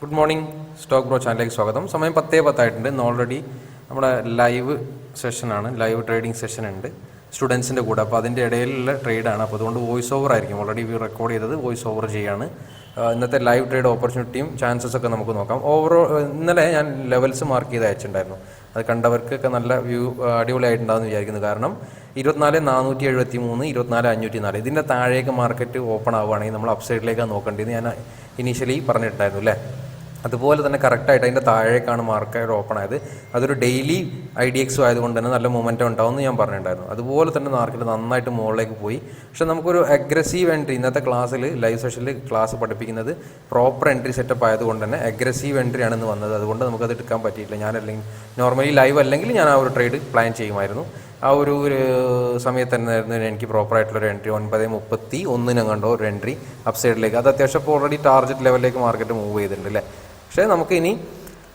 Good morning stock bro ചാനലിലേക്ക് സ്വാഗതം. സമയം പത്തേ പത്തായിട്ടുണ്ട്. ഇന്ന് ഓൾറെഡി നമ്മുടെ ലൈവ് സെഷനാണ് ലൈവ് ട്രേഡിംഗ് സെഷൻ ഉണ്ട്. സ്റ്റുഡൻസിന്റെ കൂടെ. അപ്പോൾ അതിന്റെ ഇടയിലുള്ള ട്രേഡാണ് അപ്പോൾ അതുകൊണ്ട് വോയിസ് ഓവർ ആയിരിക്കും ഓൾറെഡി റെക്കോർഡ് ചെയ്തത് വോയിസ് ഓവർ ചെയ്യാണ് ഇന്നത്തെ ലൈവ് ട്രേഡ് ഓപ്പർച്യൂണിറ്റിയും ചാൻസസ് ഒക്കെ നമുക്ക് നോക്കാം. ഓവറോൾ ഇന്നലെ ഞാൻ ലെവൽസ് മാർക്ക് ചെയ്ത് അയച്ചിട്ടുണ്ടായിരുന്നു. അത് കണ്ടവർക്കൊക്കെ നല്ല വ്യൂ അടിപൊളിയായിട്ടുണ്ടാകുമെന്ന് വിചാരിക്കുന്നു. കാരണം ഇരുപത്തിനാല് നാനൂറ്റി എഴുപത്തി മൂന്ന് ഇരുപത്തിനാല് അഞ്ഞൂറ്റി നാല് ഇതിന്റെ താഴേക്ക് മാർക്കറ്റ് ഓപ്പൺ ആവുകയാണെങ്കിൽ നമ്മൾ അപ്സൈഡിലേക്കാണ് നോക്കേണ്ടത് ഞാൻ ഇനീഷ്യലി പറഞ്ഞിട്ടുണ്ടായിരുന്നു അല്ലേ? അതുപോലെ തന്നെ കറക്റ്റായിട്ട് അതിന്റെ താഴേക്കാണ് മാർക്കായിട്ട് ഓപ്പൺ ആയത്. അതൊരു ഡെയിലി ഐ ഡി എക്സും ആയതുകൊണ്ട് തന്നെ നല്ല മൊമെന്റം ഉണ്ടാവുമെന്ന് ഞാൻ പറഞ്ഞിട്ടുണ്ടായിരുന്നു. അതുപോലെ തന്നെ മാർക്കറ്റ് നന്നായിട്ട് മുകളിലേക്ക് പോയി. പക്ഷെ നമുക്കൊരു അഗ്രസീവ് എൻട്രി ഇന്നത്തെ ക്ലാസ്സിൽ ലൈവ് സെഷനിൽ ക്ലാസ് പഠിപ്പിക്കുന്നത് പ്രോപ്പർ എൻട്രി സെറ്റപ്പ് ആയതുകൊണ്ട് തന്നെ അഗ്രസീവ് എൻട്രി ആണെന്ന് വന്നത്. അതുകൊണ്ട് നമുക്കത് എടുക്കാൻ പറ്റിയിട്ടില്ല. ഞാൻ അല്ലെങ്കിൽ നോർമലി ലൈവ് അല്ലെങ്കിൽ ഞാൻ ആ ഒരു ട്രേഡ് പ്ലാൻ ചെയ്യുമായിരുന്നു. ആ ഒരു ഒരു സമയത്ത് തന്നെ ആയിരുന്നു എനിക്ക് പ്രോപ്പറായിട്ടുള്ള ഒരു എൻട്രി ഒൻപത് മുപ്പത്തി ഒന്നിനും കണ്ടോ ഒരു എൻട്രി അപ്സൈഡിലേക്ക് അത് അത്യാവശ്യം ഇപ്പോൾ ഓൾറെഡി ടാർഗറ്റ് ലെവലിലേക്ക് മാർക്കറ്റ് മൂവ് ചെയ്തിട്ടുണ്ട് അല്ലേ? പക്ഷേ നമുക്ക് ഇനി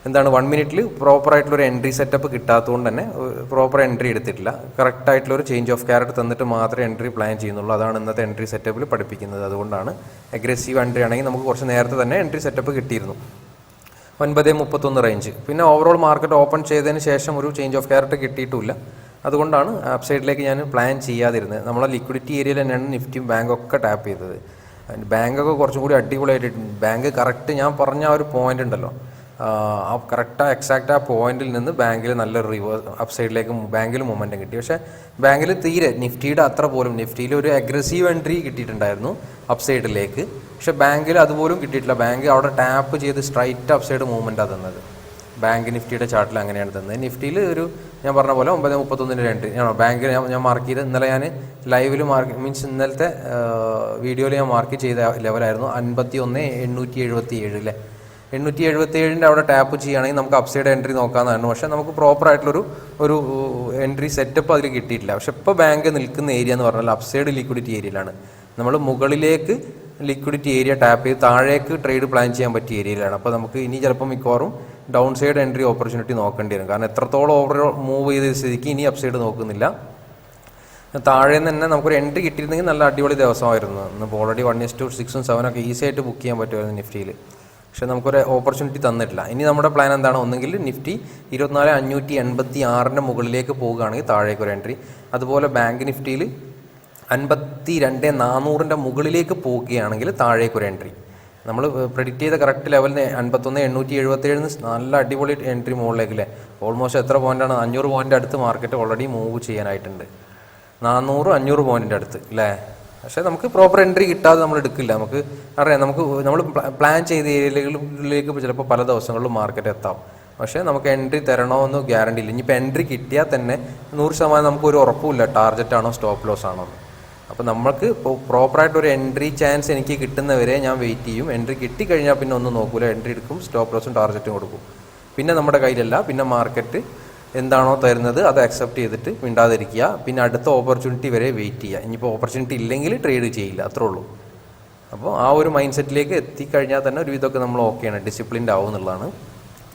എന്താണ് വൺ മിനിറ്റിൽ പ്രോപ്പറായിട്ടുള്ളൊരു എൻട്രി സെറ്റപ്പ് കിട്ടാത്തതുകൊണ്ട് തന്നെ പ്രോപ്പർ എൻട്രി എടുത്തിട്ടില്ല. കറക്റ്റായിട്ടുള്ളൊരു ചേഞ്ച് ഓഫ് ക്യാരക്ടർ തന്നിട്ട് മാത്രമേ എൻട്രി പ്ലാൻ ചെയ്യുന്നുള്ളൂ. അതാണ് ഇന്നത്തെ എൻട്രി സെറ്റപ്പിൽ പഠിപ്പിക്കുന്നത്. അതുകൊണ്ടാണ് അഗ്രസീവ് എൻട്രി ആണെങ്കിൽ നമുക്ക് കുറച്ച് നേരത്തെ തന്നെ എൻട്രി സെറ്റപ്പ് കിട്ടിയിരുന്നു. ഒൻപത് മുപ്പത്തൊന്ന് റേഞ്ച് പിന്നെ ഓവറോൾ മാർക്കറ്റ് ഓപ്പൺ ചെയ്തതിന് ശേഷം ഒരു ചേഞ്ച് ഓഫ് ക്യാരക്ടർ കിട്ടിയിട്ടില്ല. അതുകൊണ്ടാണ് ആപ്പ് സൈഡിലേക്ക് ഞാൻ പ്ലാൻ ചെയ്യാതിരുന്നത്. നമ്മളെ ലിക്വിഡിറ്റി ഏരിയയിൽ തന്നെയാണ് നിഫ്റ്റിയും ബാങ്കൊക്കെ ടാപ്പ് ചെയ്തത്. ബാങ്കൊക്കെ കുറച്ചും കൂടി അടിപൊളിയായിട്ട് ബാങ്ക് കറക്റ്റ് ഞാൻ പറഞ്ഞ ആ ഒരു പോയിന്റ് ഉണ്ടല്ലോ. ആ കറക്റ്റ് ആ എക്സാക്റ്റ് ആ പോയിന്റിൽ നിന്ന് ബാങ്കിൽ നല്ല റിവേഴ്സ് അപ്സൈഡിലേക്ക് ബാങ്കിൽ മൊമെന്റം കിട്ടി. പക്ഷേ ബാങ്കിൽ തീരെ നിഫ്റ്റിയുടെ അത്ര പോലും നിഫ്റ്റിയിൽ ഒരു അഗ്രസീവ് എൻട്രി കിട്ടിയിട്ടുണ്ടായിരുന്നു അപ്സൈഡിലേക്ക് പക്ഷേ ബാങ്കിൽ അതുപോലും കിട്ടിയിട്ടില്ല. ബാങ്ക് അവിടെ ടാപ്പ് ചെയ്ത് സ്ട്രൈറ്റ് അപ്സൈഡ് സൈഡ് മൂവ്മെന്റാണ് തന്നത്. ബാങ്ക് നിഫ്റ്റിയുടെ ചാർട്ടിൽ അങ്ങനെയാണ് തന്നത്. നിഫ്റ്റിയിൽ ഒരു ഞാൻ പറഞ്ഞ പോലെ ഒമ്പത് മുപ്പത്തൊന്നിന് രണ്ട്. ഞാനോ ബാങ്കിൽ ഞാൻ മാർക്ക് ചെയ്ത് ഇന്നലെ ഞാൻ ലൈവിൽ മാർക്ക് മീൻസ് ഇന്നലത്തെ വീഡിയോയിൽ ഞാൻ മാർക്ക് ചെയ്ത ലെവലായിരുന്നു അൻപത്തി ഒന്ന് എണ്ണൂറ്റി എഴുപത്തി ഏഴ് അല്ലേ എണ്ണൂറ്റി എഴുപത്തി ഏഴിന്റെ അവിടെ ടാപ്പ് ചെയ്യുകയാണെങ്കിൽ നമുക്ക് അപ്സൈഡ് എൻട്രി നോക്കാമെന്നായിരുന്നു പക്ഷേ നമുക്ക് പ്രോപ്പർ ആയിട്ടുള്ളൊരു ഒരു എൻട്രി സെറ്റപ്പ് അതിൽ കിട്ടിയിട്ടില്ല. പക്ഷേ ഇപ്പോൾ ബാങ്ക് നിൽക്കുന്ന ഏരിയ എന്ന് പറഞ്ഞാൽ അപ്സൈഡ് ലിക്വിഡിറ്റി ഏരിയയിലാണ് നമ്മൾ മുകളിലേക്ക് ലിക്വിഡിറ്റി ഏരിയ ടാപ്പ് ചെയ്ത് താഴേക്ക് ട്രേഡ് പ്ലാൻ ചെയ്യാൻ പറ്റിയ ഏരിയയിലാണ് അപ്പോൾ നമുക്ക് ഇനി ചിലപ്പോൾ മിക്കവാറും ഡൗൺ സൈഡ് എൻട്രി ഓപ്പർച്യൂണിറ്റി നോക്കേണ്ടി വരും. കാരണം എത്രത്തോളം ഓവർ മൂവ് ചെയ്ത സ്ഥിതിക്ക് ഇനി അപ്സൈഡ് നോക്കുന്നില്ല. താഴെ നിന്ന് തന്നെ നമുക്കൊരു എൻട്രി കിട്ടിയിരുന്നെങ്കിൽ നല്ല അടിപൊളി ദിവസമായിരുന്നു. ഇന്നിപ്പോൾ ഓൾറെഡി വൺ ഇസ് ടു സിക്സും സെവനൊക്കെ ഈസി ആയിട്ട് ബുക്ക് ചെയ്യാൻ പറ്റുമായിരുന്നു നിഫ്റ്റിയിൽ. പക്ഷേ നമുക്കൊരു ഓപ്പർച്യൂണിറ്റി തന്നിട്ടില്ല. ഇനി നമ്മുടെ പ്ലാൻ എന്താണ്? ഒന്നെങ്കിൽ നിഫ്റ്റി ഇരുപത്തിനാല് അഞ്ഞൂറ്റി എൺപത്തി ആറിന്റെ മുകളിലേക്ക് പോവുകയാണെങ്കിൽ താഴേക്ക് ഒരു എൻട്രി അതുപോലെ ബാങ്ക് നിഫ്റ്റിയിൽ അൻപത്തി രണ്ട് നാനൂറിന്റെ മുകളിലേക്ക് പോവുകയാണെങ്കിൽ താഴേക്ക് ഒരു എൻട്രി നമ്മൾ പ്രെഡിക്റ്റ് ചെയ്ത കറക്റ്റ് ലെവലിന് അൻപത്തൊന്ന് എണ്ണൂറ്റി എഴുപത്തേഴിന് നല്ല അടിപൊളി എൻട്രി മുകളിലേക്ക് അല്ലേ ഓൾമോസ്റ്റ് എത്ര പോയിന്റാണ് അഞ്ഞൂറ് പോയിന്റ് അടുത്ത് മാർക്കറ്റ് ഓൾറെഡി മൂവ് ചെയ്യാനായിട്ടുണ്ട്. നാനൂറ് അഞ്ഞൂറ് പോയിന്റിന്റെ അടുത്ത് അല്ലേ പക്ഷേ നമുക്ക് പ്രോപ്പർ എൻട്രി കിട്ടാതെ നമ്മൾ എടുക്കില്ല. നമുക്ക് അറിയാം നമുക്ക് നമ്മൾ പ്ലാൻ ചെയ്ത ഏരിയകളിലേക്ക് ചിലപ്പോൾ പല ദിവസങ്ങളിലും മാർക്കറ്റ് എത്താം. പക്ഷേ നമുക്ക് എൻട്രി തരണമെന്ന് ഗ്യാരണ്ടി ഇല്ല. ഇനിയിപ്പോൾ എൻട്രി കിട്ടിയാൽ തന്നെ നൂറ് ശതമാനം നമുക്ക് ഒരു ഉറപ്പുമില്ല ടാർഗറ്റ് ആണോ സ്റ്റോപ്പ് ലോസ് ആണോ എന്ന്. അപ്പോൾ നമ്മൾക്ക് പ്രോപ്പറായിട്ട് ഒരു എൻട്രി ചാൻസ് എനിക്ക് കിട്ടുന്നവരെ ഞാൻ വെയിറ്റ് ചെയ്യും. എൻട്രി കിട്ടിക്കഴിഞ്ഞാൽ പിന്നെ ഒന്നും നോക്കൂല. എൻട്രി എടുക്കും സ്റ്റോപ്പ് ലോസും ടാർഗറ്റും കൊടുക്കും. പിന്നെ നമ്മുടെ കയ്യിലല്ല പിന്നെ മാർക്കറ്റ് എന്താണോ തരുന്നത് അത് അക്സെപ്റ്റ് ചെയ്തിട്ട് മിണ്ടാതിരിക്കുക. പിന്നെ അടുത്ത ഓപ്പർച്യൂണിറ്റി വരെ വെയിറ്റ് ചെയ്യുക. ഇനിയിപ്പോൾ ഓപ്പർച്യൂണിറ്റി ഇല്ലെങ്കിൽ ട്രേഡ് ചെയ്യില്ല അത്രേ ഉള്ളൂ. അപ്പോൾ ആ ഒരു മൈൻഡ് സെറ്റിലേക്ക് എത്തിക്കഴിഞ്ഞാൽ തന്നെ ഒരു ഇതൊക്കെ നമ്മൾ ഓക്കെയാണ് ഡിസിപ്ലിൻഡ് ആവും എന്നുള്ളതാണ്.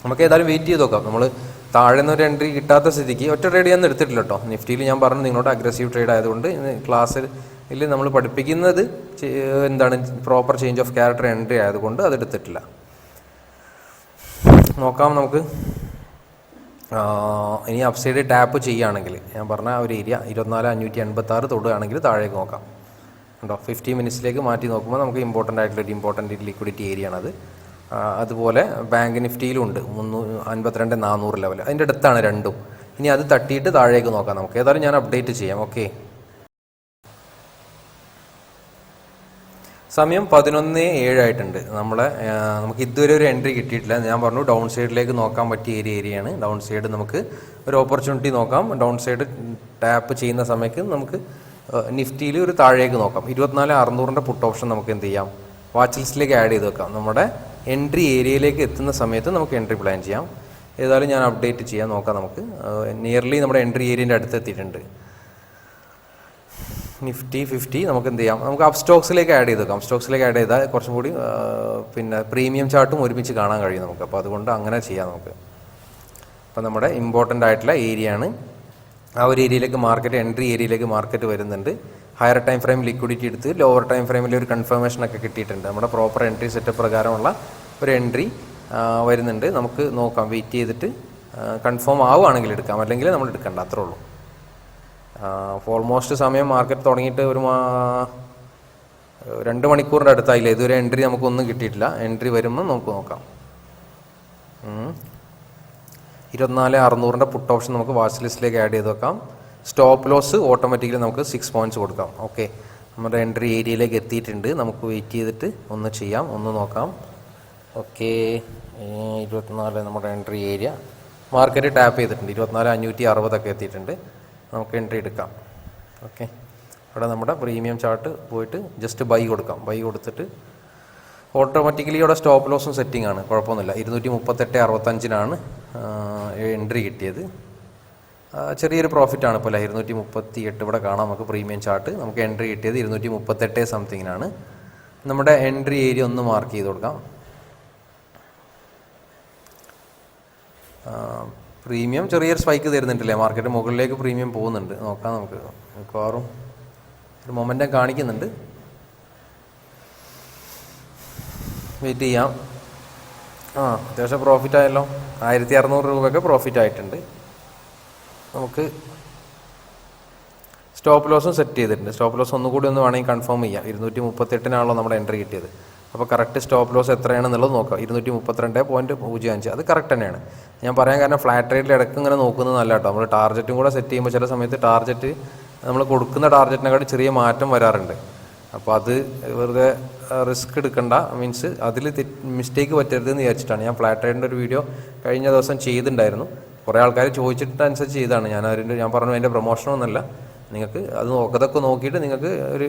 നമുക്ക് ഏതായാലും വെയിറ്റ് ചെയ്ത് നോക്കാം. നമ്മൾ താഴെ നിന്ന് ഒരു എൻട്രി കിട്ടാത്ത സ്ഥിതിക്ക് ഒറ്റ ട്രേഡ് ഞാൻ എടുത്തിട്ടില്ല കേട്ടോ നിഫ്റ്റിയിൽ ഞാൻ പറഞ്ഞു നിങ്ങളോട് അഗ്രസീവ് ട്രേഡ് ആയതുകൊണ്ട് ക്ലാസ്സിൽ നമ്മൾ പഠിപ്പിക്കുന്നത് എന്താണ് proper change of character entry ആയതുകൊണ്ട് അത് എടുത്തിട്ടില്ല. നോക്കാം നമുക്ക്. ഇനി അപ്സൈഡ് ടാപ്പ് ചെയ്യുകയാണെങ്കിൽ ഞാൻ പറഞ്ഞ ഒരു ഏരിയ ഇരുപത്തിനാല് അഞ്ഞൂറ്റി എൺപത്തി ആറ് തൊടുകയാണെങ്കിൽ താഴേക്ക് നോക്കാം. ഉണ്ടോ ഫിഫ്റ്റി മിനിറ്റ്സിലേക്ക് മാറ്റി നോക്കുമ്പോൾ നമുക്ക് ഇമ്പോർട്ടന്റ് ആയിട്ടുള്ള ഒരു ഇമ്പോർട്ടന്റ് ലിക്വിഡിറ്റി ഏരിയ ആണത്. അതുപോലെ ബാങ്ക് നിഫ്റ്റിയിലും ഉണ്ട് മുന്നൂ അൻപത്തിരണ്ട് നാനൂറ് ലെവൽ അതിന്റെ അടുത്താണ് രണ്ടും. ഇനി അത് തട്ടിയിട്ട് താഴേക്ക് നോക്കാം നമുക്ക്. ഏതായാലും ഞാൻ അപ്ഡേറ്റ് ചെയ്യാം. ഓക്കെ. സമയം പതിനൊന്ന് ഏഴായിട്ടുണ്ട് നമ്മളെ നമുക്ക് ഇതുവരെ ഒരു എൻട്രി കിട്ടിയിട്ടില്ല. ഞാൻ പറഞ്ഞു ഡൗൺ സൈഡിലേക്ക് നോക്കാൻ പറ്റിയ ഏരിയ ഏരിയയാണ്. ഡൗൺ സൈഡ് നമുക്ക് ഒരു ഓപ്പർച്യൂണിറ്റി നോക്കാം. ഡൗൺ സൈഡ് ടാപ്പ് ചെയ്യുന്ന സമയത്ത് നമുക്ക് നിഫ്റ്റിയിൽ ഒരു താഴേക്ക് നോക്കാം. ഇരുപത്തിനാല് അറുന്നൂറിന്റെ പുട്ട് ഓപ്ഷൻ നമുക്ക് എന്ത് ചെയ്യാം? വാച്ച് ലിസ്റ്റിലേക്ക് ആഡ് ചെയ്ത് വെക്കാം. നമ്മുടെ എൻട്രി ഏരിയയിലേക്ക് എത്തുന്ന സമയത്ത് നമുക്ക് എൻട്രി പ്ലാൻ ചെയ്യാം. ഏതായാലും ഞാൻ അപ്ഡേറ്റ് ചെയ്യാൻ നോക്കാം നമുക്ക്. നിയർലി നമ്മുടെ എൻട്രി ഏരിയന്റെ അടുത്ത് എത്തിയിട്ടുണ്ട്. നിഫ്റ്റി ഫിഫ്റ്റി നമുക്ക് എന്ത് ചെയ്യാം? നമുക്ക് അപ് സ്റ്റോക്സിലേക്ക് ആഡ് ചെയ്ത് വെക്കാം. സ്റ്റോക്സിലേക്ക് ആഡ് ചെയ്താൽ കുറച്ചും കൂടി പിന്നെ പ്രീമിയം ചാർട്ടും ഒരുമിച്ച് കാണാൻ കഴിയും നമുക്ക്. അപ്പോൾ അതുകൊണ്ട് അങ്ങനെ ചെയ്യാം നമുക്ക്. അപ്പോൾ നമ്മുടെ ഇമ്പോർട്ടന്റ് ആയിട്ടുള്ള ഏരിയയാണ് ആ ഒരു ഏരിയയിലേക്ക് മാർക്കറ്റ് എൻട്രി ഏരിയയിലേക്ക് മാർക്കറ്റ് വരുന്നുണ്ട്. ഹയർ ടൈം ഫ്രെയിം ലിക്വിഡിറ്റി എടുത്ത് ലോവർ ടൈം ഫ്രെയിമിൽ ഒരു കൺഫർമേഷൻ ഒക്കെ കിട്ടിയിട്ടുണ്ട്. നമ്മുടെ പ്രോപ്പർ എൻട്രി സെറ്റപ്പ് പ്രകാരമുള്ള ഒരു എൻട്രി വരുന്നുണ്ട്. നമുക്ക് നോക്കാം. വെയിറ്റ് ചെയ്തിട്ട് കൺഫേം ആവുകയാണെങ്കിൽ എടുക്കാം. അല്ലെങ്കിൽ നമ്മൾ എടുക്കണ്ട. അത്രേ ഉള്ളൂ. ഓൾമോസ്റ്റ് സമയം മാർക്കറ്റ് തുടങ്ങിയിട്ട് ഒരു രണ്ട് മണിക്കൂറിന്റെ അടുത്തായില്ല? ഇതുവരെ എൻട്രി നമുക്കൊന്നും കിട്ടിയിട്ടില്ല. എൻട്രി വരുമ്പോൾ നമുക്ക് നോക്കാം. ഇരുപത്തിനാല് അറുന്നൂറിന്റെ പുട്ട് ഓപ്ഷൻ നമുക്ക് വാച്ച് ലിസ്റ്റിലേക്ക് ആഡ് ചെയ്ത് വെക്കാം. സ്റ്റോപ്പ് ലോസ് ഓട്ടോമാറ്റിക്കലി നമുക്ക് സിക്സ് പോയിന്റ്സ് കൊടുക്കാം. ഓക്കെ നമ്മുടെ എൻട്രി ഏരിയയിലേക്ക് എത്തിയിട്ടുണ്ട്. നമുക്ക് വെയിറ്റ് ചെയ്തിട്ട് ഒന്ന് ചെയ്യാം. ഒന്ന് നോക്കാം. ഓക്കെ ഇരുപത്തിനാല് നമ്മുടെ എൻട്രി ഏരിയ മാർക്കറ്റ് ടാപ്പ് ചെയ്തിട്ടുണ്ട്. ഇരുപത്തിനാല് അഞ്ഞൂറ്റി അറുപതൊക്കെ എത്തിയിട്ടുണ്ട്. നമുക്ക് എൻട്രി എടുക്കാം. ഓക്കെ ഇവിടെ നമ്മുടെ പ്രീമിയം ചാർട്ട് പോയിട്ട് ജസ്റ്റ് ബൈ കൊടുക്കാം. ബൈ കൊടുത്തിട്ട് ഓട്ടോമാറ്റിക്കലി ഇവിടെ സ്റ്റോപ്പ് ലോസും സെറ്റിംഗ് ആണ്. കുഴപ്പമൊന്നുമില്ല. ഇരുന്നൂറ്റി മുപ്പത്തെട്ട് അറുപത്തഞ്ചിനാണ് എൻട്രി കിട്ടിയത്. ചെറിയൊരു പ്രോഫിറ്റ് ആണ് ഇപ്പോൾ അല്ല? ഇരുന്നൂറ്റി മുപ്പത്തി എട്ട് ഇവിടെ കാണാം. നമുക്ക് പ്രീമിയം ചാർട്ട് നമുക്ക് എൻട്രി കിട്ടിയത് ഇരുന്നൂറ്റി മുപ്പത്തെട്ട് സംതിങ്ങിനാണ് നമ്മുടെ എൻട്രി ഏരിയ ഒന്ന് മാർക്ക് ചെയ്ത് കൊടുക്കാം. പ്രീമിയം ചെറിയൊരു സ്പൈക്ക് തരുന്നുണ്ടല്ലേ? മാർക്കറ്റ് മുകളിലേക്ക് പ്രീമിയം പോകുന്നുണ്ട്. നോക്കാം നമുക്ക്. മിക്കവാറും ഒരു മൊമെന്റം കാണിക്കുന്നുണ്ട്. വെയിറ്റ് ചെയ്യാം. ആ അത്യാവശ്യം പ്രോഫിറ്റ് ആയല്ലോ. ആയിരത്തി അറുന്നൂറ് രൂപയൊക്കെ പ്രോഫിറ്റ് ആയിട്ടുണ്ട്. നമുക്ക് സ്റ്റോപ്പ് ലോസും സെറ്റ് ചെയ്തിട്ടുണ്ട്. സ്റ്റോപ്പ് ലോസ് ഒന്നുകൂടി ഒന്ന് വേണമെങ്കിൽ കൺഫേം ചെയ്യാം. ഇരുന്നൂറ്റി മുപ്പത്തെട്ടിനാണല്ലോ നമ്മുടെ എൻട്രി കിട്ടിയത്. അപ്പോൾ കറക്റ്റ് സ്റ്റോപ്പ് ലോസ് എത്രയാണെന്നുള്ളത് നോക്കാം. ഇരുന്നൂറ്റി മുപ്പത്തിരണ്ട് പോയിന്റ് പൂജ്യം അഞ്ച്. അത് കറക്റ്റ് തന്നെയാണ്. ഞാൻ പറയാൻ കാരണം ഫ്ലാറ്റ് റേറ്റിൽ ഇടയ്ക്ക് ഇങ്ങനെ നോക്കുന്നത് നല്ല കേട്ടോ നമ്മൾ ടാർജറ്റും കൂടെ സെറ്റ് ചെയ്യുമ്പോൾ ചില സമയത്ത് ടാർജറ്റ് നമ്മൾ കൊടുക്കുന്ന ടാർജറ്റിനെക്കാട്ടി ചെറിയ മാറ്റം വരാറുണ്ട്. അപ്പോൾ അത് വെറുതെ റിസ്ക് എടുക്കണ്ട. മീൻസ് അതിൽ മിസ്റ്റേക്ക് പറ്റരുത് എന്ന് വിചാരിച്ചിട്ടാണ്. ഞാൻ ഫ്ലാറ്റ് റേറ്റിന്റെ ഒരു വീഡിയോ കഴിഞ്ഞ ദിവസം ചെയ്തിട്ടുണ്ടായിരുന്നു. കുറേ ആൾക്കാർ ചോദിച്ചിട്ട് അനുസരിച്ച് ചെയ്താണ്. ഞാൻ അതിന്റെ ഞാൻ പറഞ്ഞു അതിന്റെ പ്രൊമോഷനൊന്നുമല്ല നിങ്ങൾക്ക് അത് അതൊക്കെ നോക്കിയിട്ട് നിങ്ങൾക്ക് ഒരു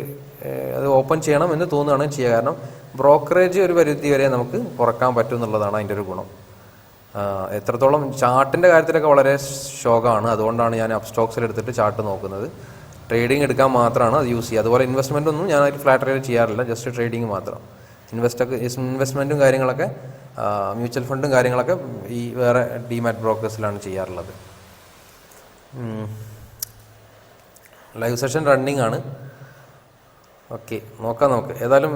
അത് ഓപ്പൺ ചെയ്യണം എന്ന് തോന്നുകയാണ് ചെയ്യുക കാരണം ബ്രോക്കറേജ് ഒരു പരിധി വരെ നമുക്ക് കുറയ്ക്കാൻ പറ്റും എന്നുള്ളതാണ് അതിന്റെ ഒരു ഗുണം. എത്രത്തോളം ചാർട്ടിന്റെ കാര്യത്തിലൊക്കെ വളരെ ശോകമാണ്. അതുകൊണ്ടാണ് ഞാൻ അപ് സ്റ്റോക്സിൽ എടുത്തിട്ട് ചാർട്ട് നോക്കുന്നത്. ട്രേഡിംഗ് എടുക്കാൻ മാത്രമാണ് അത് യൂസ് ചെയ്യുക. അതുപോലെ ഇൻവെസ്റ്റ്മെന്റ് ഒന്നും ഞാൻ ഫ്ലാറ്റ് റേറ്റ് ചെയ്യാറില്ല. ജസ്റ്റ് ട്രേഡിംഗ് മാത്രം. ഇൻവെസ്റ്റൊക്കെ ഇൻവെസ്റ്റ്മെന്റും കാര്യങ്ങളൊക്കെ മ്യൂച്വൽ ഫണ്ടും കാര്യങ്ങളൊക്കെ ഈ വേറെ ഡിമാറ്റ് ബ്രോക്കേഴ്സിലാണ് ചെയ്യാറുള്ളത്. ലൈവ് സെഷൻ റണ്ണിങ് ആണ്. ഓക്കെ നോക്കാം നമുക്ക്. ഏതായാലും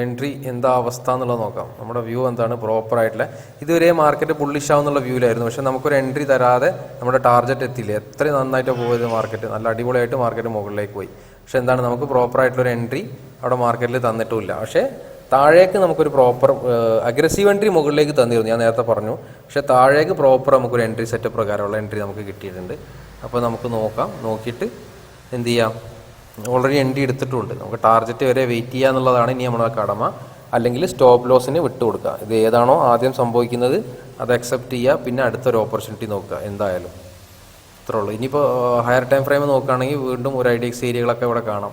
എൻട്രി എന്താ അവസ്ഥ എന്നുള്ളത് നോക്കാം. നമ്മുടെ വ്യൂ എന്താണ്? പ്രോപ്പറായിട്ടുള്ള ഇതുവരെ മാർക്കറ്റ് പുള്ളിഷ് ആവുന്നുള്ള വ്യൂവിലായിരുന്നു പക്ഷെ നമുക്കൊരു എൻട്രി തരാതെ നമ്മുടെ ടാർഗറ്റ് എത്തിയില്ല? എത്ര നന്നായിട്ട് പോയത് മാർക്കറ്റ് നല്ല അടിപൊളിയായിട്ട് മാർക്കറ്റ് മുകളിലേക്ക് പോയി. പക്ഷെ എന്താണ്? നമുക്ക് പ്രോപ്പർ ആയിട്ടുള്ള എൻട്രി അവിടെ മാർക്കറ്റിൽ തന്നിട്ടുമില്ല. പക്ഷേ താഴേക്ക് നമുക്കൊരു പ്രോപ്പർ അഗ്രസീവ് എൻട്രി മുകളിലേക്ക് തന്നിരുന്നു. ഞാൻ നേരത്തെ പറഞ്ഞു. പക്ഷേ താഴേക്ക് പ്രോപ്പർ നമുക്കൊരു എൻട്രി സെറ്റപ്പ് പ്രകാരമുള്ള എൻട്രി നമുക്ക് കിട്ടിയിട്ടുണ്ട്. അപ്പോൾ നമുക്ക് നോക്കാം. നോക്കിയിട്ട് എന്ത് ചെയ്യാം? ഓൾറെഡി എൻട്രി എടുത്തിട്ടുണ്ട്. നമുക്ക് ടാർഗറ്റ് വരെ വെയിറ്റ് ചെയ്യുക എന്നുള്ളതാണ് ഇനി നമ്മുടെ കടമ. അല്ലെങ്കിൽ സ്റ്റോപ്പ് ലോസിന് വിട്ടു കൊടുക്കുക. ഇത് ഏതാണോ ആദ്യം സംഭവിക്കുന്നത്. അത് അക്സെപ്റ്റ് ചെയ്യുക. പിന്നെ അടുത്തൊരു ഓപ്പർച്യൂണിറ്റി നോക്കുക. എന്തായാലും. ഇത്രേ ഉള്ളൂ. ഇനിയിപ്പോൾ ഹയർ ടൈം ഫ്രെയിം നോക്കുകയാണെങ്കിൽ വീണ്ടും ഒരു ഐ ഡി എക്സ് ഏരിയകളൊക്കെ ഇവിടെ കാണാം.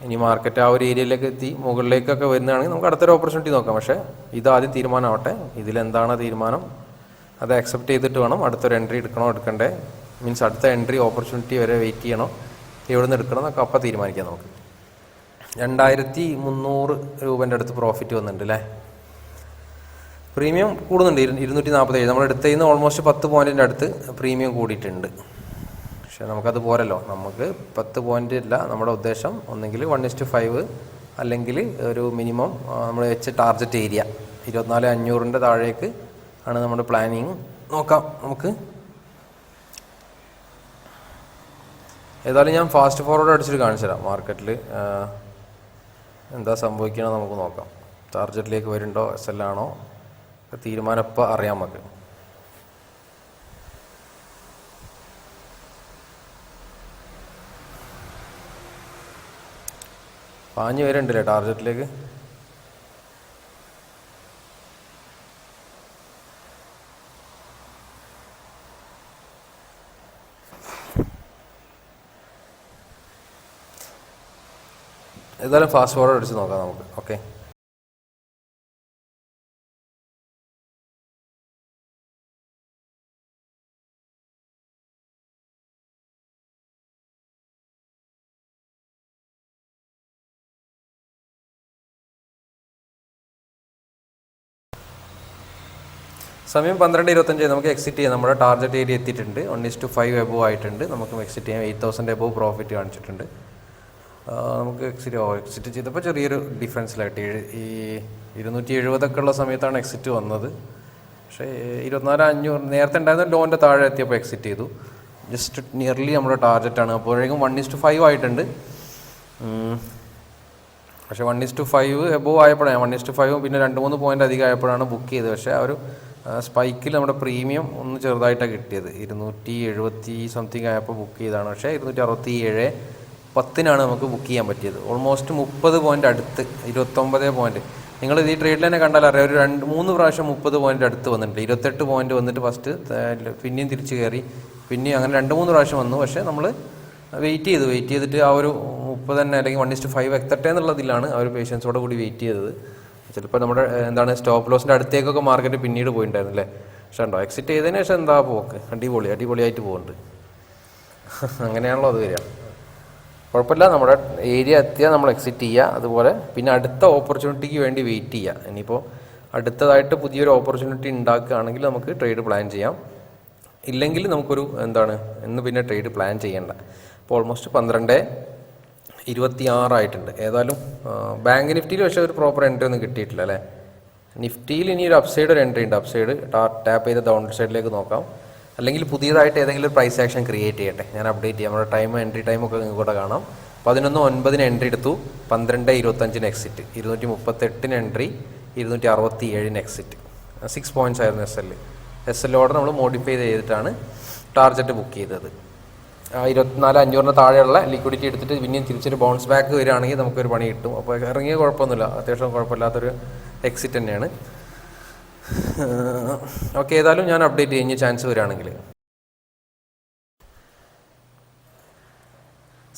ഇനി മാർക്കറ്റ് ആ ഒരു ഏരിയയിലേക്ക് എത്തി മുകളിലേക്കൊക്കെ വരുന്നതാണെങ്കിൽ നമുക്ക് അടുത്തൊരു ഓപ്പർച്യൂണിറ്റി നോക്കാം. പക്ഷേ ഇത് ആദ്യം തീരുമാനമാവട്ടെ. ഇതിലെന്താണ് തീരുമാനം? അത് അക്സെപ്റ്റ് ചെയ്തിട്ട് വേണം അടുത്തൊരു എൻട്രി എടുക്കണോ എടുക്കണ്ടേ? മീൻസ് അടുത്ത എൻട്രി ഓപ്പർച്യൂണിറ്റി വരെ വെയിറ്റ് ചെയ്യണോ? എവിടെ നിന്ന് എടുക്കണം എന്നൊക്കെ അപ്പം തീരുമാനിക്കാം നമുക്ക്. രണ്ടായിരത്തി മുന്നൂറ് രൂപേന്റെ അടുത്ത് പ്രോഫിറ്റ് വന്നിട്ടുണ്ട് അല്ലേ? പ്രീമിയം കൂടുന്നുണ്ട്. ഇരു- ഇരുന്നൂറ്റി നാൽപ്പത്തേഴ് നമ്മൾ എടുത്തതിൽ നിന്ന് ഓൾമോസ്റ്റ് പത്ത് പോയിന്റിന്റെ അടുത്ത് പ്രീമിയം കൂടിയിട്ടുണ്ട്. പക്ഷേ നമുക്കത് പോരല്ലോ. നമുക്ക് പത്ത് പോയിന്റ് ഇല്ല. നമ്മുടെ ഉദ്ദേശം ഒന്നെങ്കിൽ വൺ ഇസ്റ്റ് ഫൈവ് അല്ലെങ്കിൽ ഒരു മിനിമം നമ്മൾ വെച്ച് ടാർജറ്റ് ഏരിയ ഇരുപത്തിനാല് അഞ്ഞൂറിന്റെ താഴേക്ക് ആണ് നമ്മുടെ പ്ലാനിങ് നോക്കാം നമുക്ക്. ഏതായാലും ഞാൻ ഫാസ്റ്റ് ഫോർവേഡ് അടിച്ചിട്ട് കാണിച്ചു തരാം. മാർക്കറ്റിൽ എന്താ സംഭവിക്കണമെന്ന് നമുക്ക് നോക്കാം. ടാർജറ്റിലേക്ക് വരുന്നുണ്ടോ? എസ് എൽ ആണോ? തീരുമാനം ഇപ്പം അറിയാം നമുക്ക്. പാഞ്ഞ് വരുന്നുണ്ടല്ലേ ടാർഗറ്റിലേക്ക് ഏതായാലും ഫാസ്റ്റ് ഫോർവേഡ് അടിച്ച് നോക്കാം നമുക്ക്. ഓക്കെ സമയം പന്ത്രണ്ട് ഇരുപത്തഞ്ച് നമുക്ക് എക്സിറ്റ് ചെയ്യാം. നമ്മുടെ ടാർഗറ്റ് ഏരിയ എത്തിയിട്ടുണ്ട്. One is to five above ആയിട്ടുണ്ട്. നമുക്ക് എക്സിറ്റ് ചെയ്യാം. എയ്റ്റ് തൗസൻഡ് എബോ പ്രോഫിറ്റ് കാണിച്ചിട്ടുണ്ട്. നമുക്ക് എക്സിറ്റ് ഓ എക്സിറ്റ് ചെയ്തപ്പോൾ ചെറിയൊരു ഡിഫറൻസിലായിട്ട് ഈ ഇരുന്നൂറ്റി എഴുപതൊക്കെ ഉള്ള സമയത്താണ് എക്സിറ്റ് വന്നത്. പക്ഷേ ഇരുപത്തിനാല് അഞ്ഞൂറ് നേരത്തെ ഉണ്ടായിരുന്ന ലോന്റെ താഴെ എത്തിയപ്പോൾ എക്സിറ്റ് ചെയ്തു. ജസ്റ്റ് നിയർലി നമ്മുടെ ടാർഗറ്റാണ് അപ്പോഴേക്കും വൺ ഇസ് ടു ഫൈവ് ആയിട്ടുണ്ട്. പക്ഷേ one is to five above ആയപ്പോഴാണ്. വൺ ഇസ് ടു ഫൈവ് പിന്നെ രണ്ട് മൂന്ന് പോയിന്റ് അധികം ആയപ്പോഴാണ് ബുക്ക് ചെയ്തത്. പക്ഷേ ആ ഒരു സ്പൈക്കിൽ നമ്മുടെ പ്രീമിയം ഒന്ന് ചെറുതായിട്ടാണ് കിട്ടിയത്. ഇരുന്നൂറ്റി എഴുപത്തി സംതിങ് ആയപ്പോൾ ബുക്ക് ചെയ്താണ് പക്ഷേ ഇരുന്നൂറ്റി അറുപത്തി ഏഴ് പത്തിനാണ് നമുക്ക് ബുക്ക് ചെയ്യാൻ പറ്റിയത്. ഓൾമോസ്റ്റ് മുപ്പത് പോയിന്റ് അടുത്ത് ഇരുപത്തൊമ്പത് പോയിന്റ് നിങ്ങൾ ഈ ട്രേഡിൽ തന്നെ കണ്ടാൽ അറിയാം. ഒരു രണ്ട് മൂന്ന് പ്രാവശ്യം മുപ്പത് പോയിന്റ് അടുത്ത് വന്നിട്ടുണ്ട്. ഇരുപത്തെട്ട് പോയിന്റ് വന്നിട്ട് ഫസ്റ്റ് പിന്നെയും തിരിച്ച് കയറി. പിന്നെയും അങ്ങനെ രണ്ട് മൂന്ന് പ്രാവശ്യം വന്നു. പക്ഷേ നമ്മൾ വെയിറ്റ് ചെയ്തു. വെയിറ്റ് ചെയ്തിട്ട് ആ ഒരു മുപ്പത് തന്നെ അല്ലെങ്കിൽ വൺ ഇസ്റ്റ് ഫൈവ് എത്തട്ടെ എന്നുള്ളതിലാണ് ആ ഒരു പേഷ്യൻസോടെ കൂടി വെയിറ്റ് ചെയ്തത്. ചിലപ്പോൾ നമ്മുടെ എന്താണ് സ്റ്റോപ്പ് ലോസിന്റെ അടുത്തേക്കൊക്കെ മാർക്കറ്റ് പിന്നീട് പോയിട്ടുണ്ടായിരുന്നു അല്ലേ പക്ഷേ ഉണ്ടോ എക്സിറ്റ് ചെയ്തതിന് ശേഷം എന്താ പോക്ക്? അടിപൊളി അടിപൊളിയായിട്ട് പോകുന്നുണ്ട് അങ്ങനെയാണല്ലോ അത് വരിക. കുഴപ്പമില്ല നമ്മുടെ ഏരിയ എത്തിയാൽ നമ്മൾ എക്സിറ്റ് ചെയ്യുക അതുപോലെ പിന്നെ അടുത്ത ഓപ്പർച്യൂണിറ്റിക്ക് വേണ്ടി വെയിറ്റ് ചെയ്യുക ഇനിയിപ്പോൾ അടുത്തതായിട്ട് പുതിയൊരു ഓപ്പർച്യൂണിറ്റി ഉണ്ടാക്കുകയാണെങ്കിൽ നമുക്ക് ട്രേഡ് പ്ലാൻ ചെയ്യാം. ഇല്ലെങ്കിൽ നമുക്കൊരു എന്താണ് ഇന്ന് പിന്നെ ട്രേഡ് പ്ലാൻ ചെയ്യേണ്ട. ഇപ്പോൾ ഓൾമോസ്റ്റ് പന്ത്രണ്ട് ഇരുപത്തി ആറായിട്ടുണ്ട് ഏതായാലും ബാങ്ക് നിഫ്റ്റിയിൽ പക്ഷേ ഒരു പ്രോപ്പർ എൻട്രി ഒന്നും കിട്ടിയിട്ടില്ല അല്ലേ? നിഫ്റ്റിയിൽ ഇനി ഒരു അപ്സൈഡ് ഒരു എൻട്രി ഉണ്ട്. അപ്സൈഡ് ടാപ്പ് ചെയ്ത് ഡൗൺ സൈഡിലേക്ക് നോക്കാം. അല്ലെങ്കിൽ പുതിയതായിട്ട് ഏതെങ്കിലും ഒരു പ്രൈസ് ആക്ഷൻ ക്രിയേറ്റ് ചെയ്യട്ടെ. ഞാൻ അപ്ഡേറ്റ് ചെയ്യാം. നമ്മുടെ ടൈം എൻട്രി ടൈം ഒക്കെ നിങ്ങൾക്ക് കൂടെ കാണാം. പതിനൊന്ന് ഒൻപതിന് എൻട്രി എടുത്തു. പന്ത്രണ്ട് ഇരുപത്തഞ്ചിന് എക്സിറ്റ് ഇരുന്നൂറ്റി മുപ്പത്തെട്ടിന് എൻട്രി ഇരുന്നൂറ്റി അറുപത്തി ഏഴിന് എക്സിറ്റ് സിക്സ് പോയിന്റ്സ് ആയിരുന്നു എസ് എൽ എസ് ഓർഡർ നമ്മൾ മോഡിഫൈ ചെയ്തിട്ടാണ് ടാർജറ്റ് ബുക്ക് ചെയ്തത്. ഇരുപത്തിനാല് അഞ്ഞൂറിന് താഴെയുള്ള ലിക്വിഡിറ്റി എടുത്തിട്ട് പിന്നെയും തിരിച്ചൊരു ബൗൺസ് ബാക്ക് വരികയാണെങ്കിൽ നമുക്കൊരു പണി കിട്ടും. അപ്പോൾ ഇറങ്ങിയ കുഴപ്പമൊന്നുമില്ല. അത്യാവശ്യം കുഴപ്പമില്ലാത്തൊരു എക്സിറ്റ് തന്നെയാണ്. ഓക്കെ ഏതായാലും ഞാൻ അപ്ഡേറ്റ് ചെയ്യുന്ന ചാൻസ് വരികയാണെങ്കിൽ.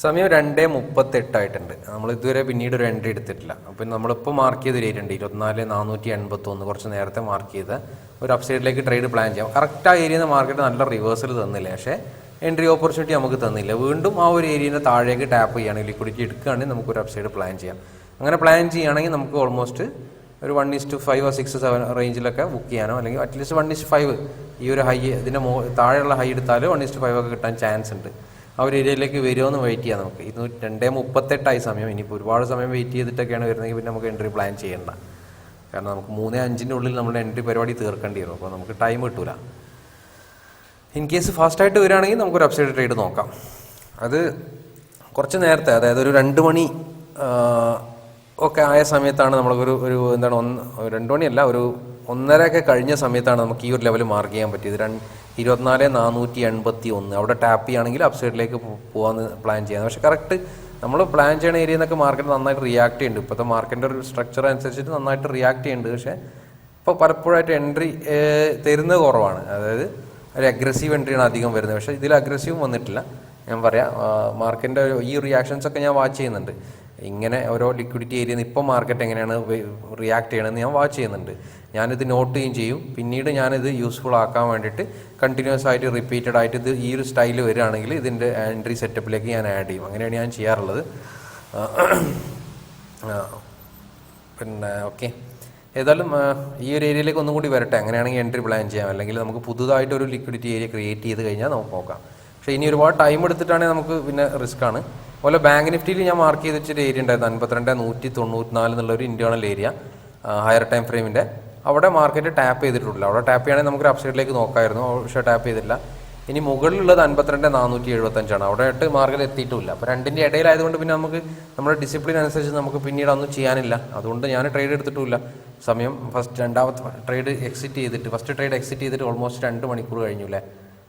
സമയം രണ്ട് മുപ്പത്തെട്ടായിട്ടുണ്ട്. നമ്മൾ ഇതുവരെ പിന്നീട് ഒരു എൻട്രി എടുത്തിട്ടില്ല. അപ്പം നമ്മളിപ്പോൾ മാർക്ക് ചെയ്ത് ഏരിയുണ്ട് ഏരിയ ഇരുപത്തിനാല് നാനൂറ്റി എൺപത്തൊന്ന് കുറച്ച് നേരത്തെ മാർക്ക് ചെയ്ത് ഒരു അപ്സൈഡിലേക്ക് ട്രേഡ് പ്ലാൻ ചെയ്യാം. കറക്റ്റ് ആ ഏരിയയിൽ മാർക്കറ്റ് നല്ല റിവേഴ്സൽ തന്നില്ല? പക്ഷേ എൻട്രി ഓപ്പർച്യൂണിറ്റി നമുക്ക് തന്നില്ല. വീണ്ടും ആ ഒരു ഏരിയയുടെ താഴേക്ക് ടാപ്പ് ചെയ്യുകയാണെങ്കിൽ ലിക്വിഡിറ്റി എടുക്കുകയാണെങ്കിൽ നമുക്കൊരു അപ്സൈഡ് പ്ലാൻ ചെയ്യാം. അങ്ങനെ പ്ലാൻ ചെയ്യുകയാണെങ്കിൽ നമുക്ക് ഓൾമോസ്റ്റ് ഒരു one is to five six seven റേഞ്ചിലൊക്കെ book ചെയ്യാനോ അല്ലെങ്കിൽ അറ്റ്ലീസ്റ്റ് വൺ ഇസ് ഫൈവ് ഈ ഒരു ഹൈ ഇതിന്റെ മോ താഴെയുള്ള ഹൈ എടുത്താൽ വൺ ഇസ് ടു ഫൈവ് ഒക്കെ കിട്ടാൻ ചാൻസ് ഉണ്ട്. ആ ഒരു ഏരിയയിലേക്ക് വരുമോ എന്ന് വെയിറ്റ് ചെയ്യാം നമുക്ക്. ഇരുന്നൂറ്റി രണ്ടേ മുപ്പത്തെട്ടായി സമയം. ഇനിയിപ്പോൾ ഒരുപാട് സമയം വെയിറ്റ് ചെയ്തിട്ടൊക്കെയാണ് വരുന്നതെങ്കിൽ പിന്നെ നമുക്ക് എൻട്രി പ്ലാൻ ചെയ്യേണ്ട. കാരണം നമുക്ക് മൂന്നേ അഞ്ചിന്റെ ഉള്ളിൽ നമ്മുടെ എൻട്രി പരിപാടി തീർക്കേണ്ടി വരും. അപ്പോൾ നമുക്ക് ടൈം കിട്ടൂല. ഇൻ കേസ് ഫാസ്റ്റായിട്ട് വരികയാണെങ്കിൽ നമുക്കൊരു അപ്സൈഡ് ട്രേഡ് നോക്കാം. അത് കുറച്ച് നേരത്തെ അതായത് ഒരു രണ്ട് മണി ഒക്കെ ആയ സമയത്താണ് നമ്മൾക്കൊരു ഒരു എന്താണ് ഒന്ന് രണ്ട് മണിയല്ല ഒരു ഒന്നര ഒക്കെ കഴിഞ്ഞ സമയത്താണ് നമുക്ക് ഈ ഒരു ലെവൽ മാർക്ക് ചെയ്യാൻ പറ്റിയത്. രണ്ട് ഇരുപത്തിനാല് നാനൂറ്റി എൺപത്തി ഒന്ന് അവിടെ ടാപ്പ് ചെയ്യുകയാണെങ്കിൽ അപ്സൈഡിലേക്ക് പോകാമെന്ന് പ്ലാൻ ചെയ്യാം. പക്ഷേ കറക്റ്റ് നമ്മൾ പ്ലാൻ ചെയ്യുന്ന ഏരിയയിൽ നിന്നൊക്കെ മാർക്കറ്റ് നന്നായിട്ട് റിയാക്ട് ചെയ്യുന്നുണ്ട്. ഇപ്പോഴത്തെ മാർക്കറ്റിന്റെ ഒരു സ്ട്രക്ചർ അനുസരിച്ചിട്ട് നന്നായിട്ട് റിയാക്ട് ചെയ്യുന്നുണ്ട്. പക്ഷേ ഇപ്പോൾ പലപ്പോഴായിട്ട് എൻട്രി തരുന്നത് കുറവാണ്. അതായത് ഒരു അഗ്രസീവ് എൻട്രിയാണ് അധികം വരുന്നത്. പക്ഷേ ഇതിൽ അഗ്രസീവ് വന്നിട്ടില്ല. ഞാൻ പറയാം മാർക്കറ്റിന്റെ ഈ റിയാക്ഷൻസ് ഒക്കെ ഞാൻ വാച്ച് ചെയ്യുന്നുണ്ട്. ഇങ്ങനെ ഓരോ ലിക്വിഡിറ്റി ഏരിയയിൽ ഇപ്പോൾ മാർക്കറ്റ് എങ്ങനെയാണ് റിയാക്ട് ചെയ്യണമെന്ന് ഞാൻ വാച്ച് ചെയ്യുന്നുണ്ട്. ഞാനിത് നോട്ട് ചെയ്യും ചെയ്യും. പിന്നീട് ഞാനിത് യൂസ്ഫുൾ ആക്കാൻ വേണ്ടിയിട്ട് കണ്ടിന്യൂസ് ആയിട്ട് റിപ്പീറ്റഡ് ആയിട്ട് ഇത് ഈ ഒരു സ്റ്റൈൽ വരികയാണെങ്കിൽ ഇതിന്റെ എൻട്രി സെറ്റപ്പിലേക്ക് ഞാൻ ആഡ് ചെയ്യും. അങ്ങനെയാണ് ഞാൻ ചെയ്യാറുള്ളത്. പിന്നെ ഓക്കെ ഏതായാലും ഈ ഒരു ഏരിയയിലേക്ക് ഒന്നും കൂടി വരട്ടെ. അങ്ങനെയാണെങ്കിൽ എൻട്രി പ്ലാൻ ചെയ്യാം. അല്ലെങ്കിൽ നമുക്ക് പുതുതായിട്ട് ഒരു ലിക്വിഡിറ്റി ഏരിയ ക്രിയേറ്റ് ചെയ്ത് കഴിഞ്ഞാൽ നമുക്ക് നോക്കാം. പക്ഷേ ഇനി ഒരുപാട് ടൈം എടുത്തിട്ടാണെങ്കിൽ നമുക്ക് പിന്നെ റിസ്ക് ആണ്. അതുപോലെ ബാങ്ക് നിഫ്റ്റിയിൽ ഞാൻ മാർക്ക് ചെയ്ത് വെച്ചൊരു ഏരിയ ഉണ്ടായിരുന്നു. അൻപത്തിരണ്ട് നൂറ്റി തൊണ്ണൂറ്റിനാല് എന്നുള്ള ഒരു ഇന്റേണൽ ഏരിയ ഹയർ ടൈം ഫ്രെയിമിന്റെ അവിടെ മാർക്കറ്റ് ടാപ്പ് ചെയ്തിട്ടുള്ളൂ അവിടെ ടാപ്പ് ചെയ്യുകയാണെങ്കിൽ നമുക്ക് അപ്സൈഡിലേക്ക് നോക്കായിരുന്നു. പക്ഷേ ടാപ്പ് ചെയ്തില്ല. ഇനി മുകളിലുള്ളത് അൻപത്തിരണ്ട് നാനൂറ്റി എഴുപത്തഞ്ചാണ്. അവിടെ ആയിട്ട് മാർഗം എത്തിയിട്ടില്ല. അപ്പോൾ രണ്ടിന്റെ ഇടയിലായതുകൊണ്ട് പിന്നെ നമുക്ക് നമ്മുടെ ഡിസിപ്ലിൻ അനുസരിച്ച് നമുക്ക് പിന്നീട് ഒന്നും ചെയ്യാനില്ല. അതുകൊണ്ട് ഞാൻ ട്രേഡ് എടുത്തിട്ടില്ല സമയം ഫസ്റ്റ് രണ്ടാമത്തെ ട്രേഡ് എക്സിറ്റ് ചെയ്തിട്ട് ഫസ്റ്റ് ട്രേഡ് എക്സിറ്റ് ചെയ്തിട്ട് ഓൾമോസ്റ്റ് രണ്ട് മണിക്കൂർ കഴിഞ്ഞു അല്ലേ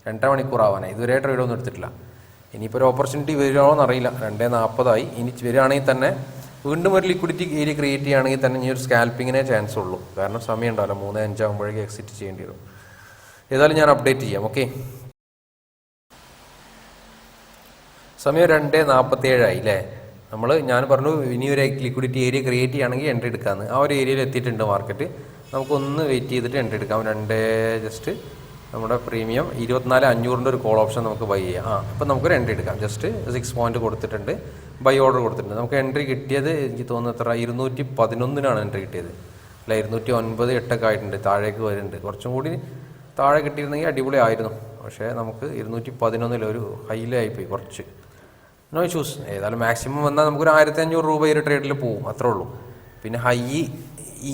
രണ്ടര മണിക്കൂർ ആവാനായി. ഇതുവരെ ട്രേഡ് ഒന്നും എടുത്തിട്ടില്ല. ഇനിയിപ്പോൾ ഒരു ഓപ്പർച്യൂണിറ്റി വരുമോ എന്നറിയില്ല രണ്ടേ നാൽപ്പതായി ഇനി വരികയാണെങ്കിൽ തന്നെ വീണ്ടും ഒരു ലിക്വിഡിറ്റി ഏരിയ ക്രിയേറ്റ് ചെയ്യുകയാണെങ്കിൽ തന്നെ ഇനി ഒരു സ്കാൽപ്പിങ്ങിനെ ചാൻസ് ഉള്ളൂ. കാരണം സമയം ഉണ്ടാവില്ല മൂന്ന് അഞ്ചാകുമ്പോഴേക്കും എക്സിറ്റ് ചെയ്യേണ്ടി വരും. ഏതായാലും ഞാൻ അപ്ഡേറ്റ് ചെയ്യാം. ഓക്കെ സമയം രണ്ട് നാൽപ്പത്തി ഏഴായി അല്ലേ നമ്മൾ ഞാൻ പറഞ്ഞു ഇനി ഒരു ലിക്വിഡിറ്റി ഏരിയ ക്രിയേറ്റ് ചെയ്യുകയാണെങ്കിൽ എൻട്രി എടുക്കാമെന്ന് ആ ഒരു ഏരിയയിൽ എത്തിയിട്ടുണ്ട് മാർക്കറ്റ് നമുക്കൊന്ന് വെയിറ്റ് ചെയ്തിട്ട് എൻട്രി എടുക്കാം. രണ്ട് ജസ്റ്റ് നമ്മുടെ പ്രീമിയം ഇരുപത്തിനാല് അഞ്ഞൂറിന്റെ ഒരു കോൾ ഓപ്ഷൻ നമുക്ക് ബൈ ചെയ്യാം. ആ അപ്പം നമുക്കൊരു എൻട്രി എടുക്കാം. ജസ്റ്റ് സിക്സ് പോയിന്റ് കൊടുത്തിട്ടുണ്ട്. ബൈ ഓർഡർ കൊടുത്തിട്ടുണ്ട്. നമുക്ക് എൻട്രി കിട്ടിയത് എനിക്ക് തോന്നുന്നു എത്ര? ഇരുന്നൂറ്റി പതിനൊന്നിനാണ് എൻട്രി കിട്ടിയത്. അല്ല ഇരുന്നൂറ്റി ഒൻപത് എട്ടൊക്കെ ആയിട്ടുണ്ട്. താഴേക്ക് വരുന്നുണ്ട്. കുറച്ചും കൂടി താഴെ കിട്ടിയിരുന്നെങ്കിൽ അടിപൊളി ആയിരുന്നു പക്ഷേ നമുക്ക് ഇരുന്നൂറ്റി പതിനൊന്നിൽ ഒരു ആയിപ്പോയി കുറച്ച്. നോ ഇഷ്യൂസ് ഏതായാലും മാക്സിമം വന്നാൽ നമുക്കൊരു ആയിരത്തി അഞ്ഞൂറ് രൂപ ഒരു ട്രേഡിൽ പോകും അത്രേ ഉള്ളൂ. പിന്നെ ഹൈ ഈ